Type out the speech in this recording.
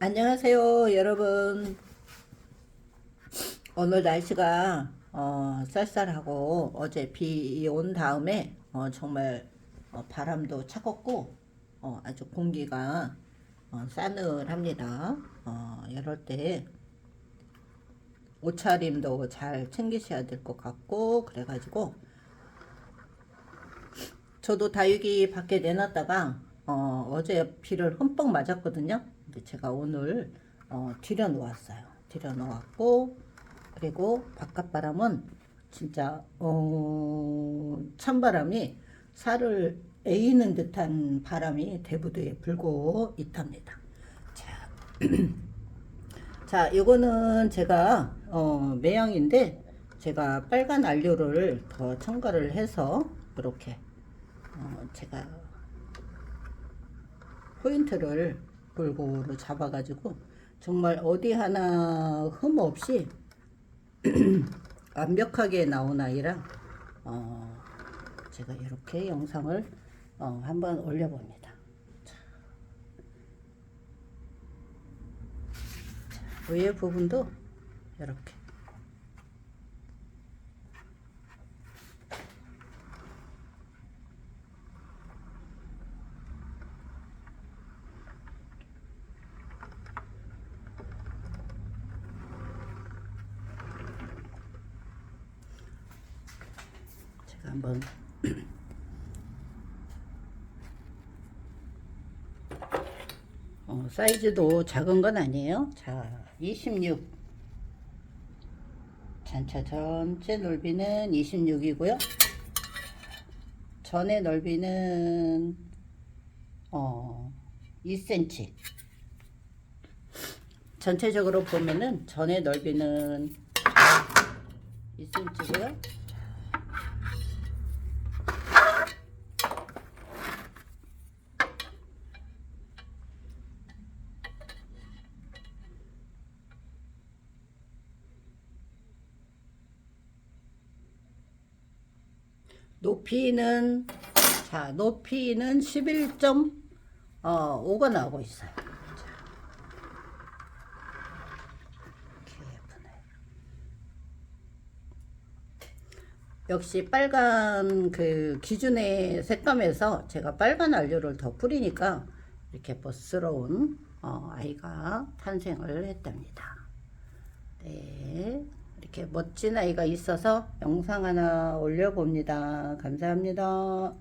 안녕하세요, 여러분. 오늘 날씨가 어, 쌀쌀하고 어제 비 온 다음에 어, 정말 어, 바람도 차갑고 어, 아주 공기가 어, 싸늘합니다. 어, 이럴 때 옷차림도 잘 챙기셔야 될 것 같고 그래가지고 저도 다육이 밖에 내놨다가 어, 어제 비를 흠뻑 맞았거든요. 근데 제가 오늘 어, 들여 놓았어요. 들여 놓았고 그리고 바깥 바람은 진짜 어, 찬바람이 살을 에이는 듯한 바람이 대부도에 불고 있답니다. 자, 자, 이거는 제가 어, 매양인데 제가 빨간 안료를 더 첨가를 해서 이렇게 어, 제가 포인트를 골고루 잡아가지고 정말 어디 하나 흠 없이 완벽하게 나온 아이랑 어, 제가 이렇게 영상을 어, 한번 올려봅니다. 자. 자, 위에 부분도 이렇게 제가 한번 어, 사이즈도 작은 건 아니에요. 자, 26. 전체 전체 넓이는 26이고요. 전의 넓이는 어 2cm. 전체적으로 보면은 전의 넓이는 2cm고요. 높이는 자 높이는 11.5가 나오고 있어요. 자. 역시 빨간 그 기준의 색감에서 제가 빨간 안료를 더 뿌리니까 이렇게 멋스러운 어, 아이가 탄생을 했답니다. 네. 이렇게 멋진 아이가 있어서 영상 하나 올려봅니다. 감사합니다.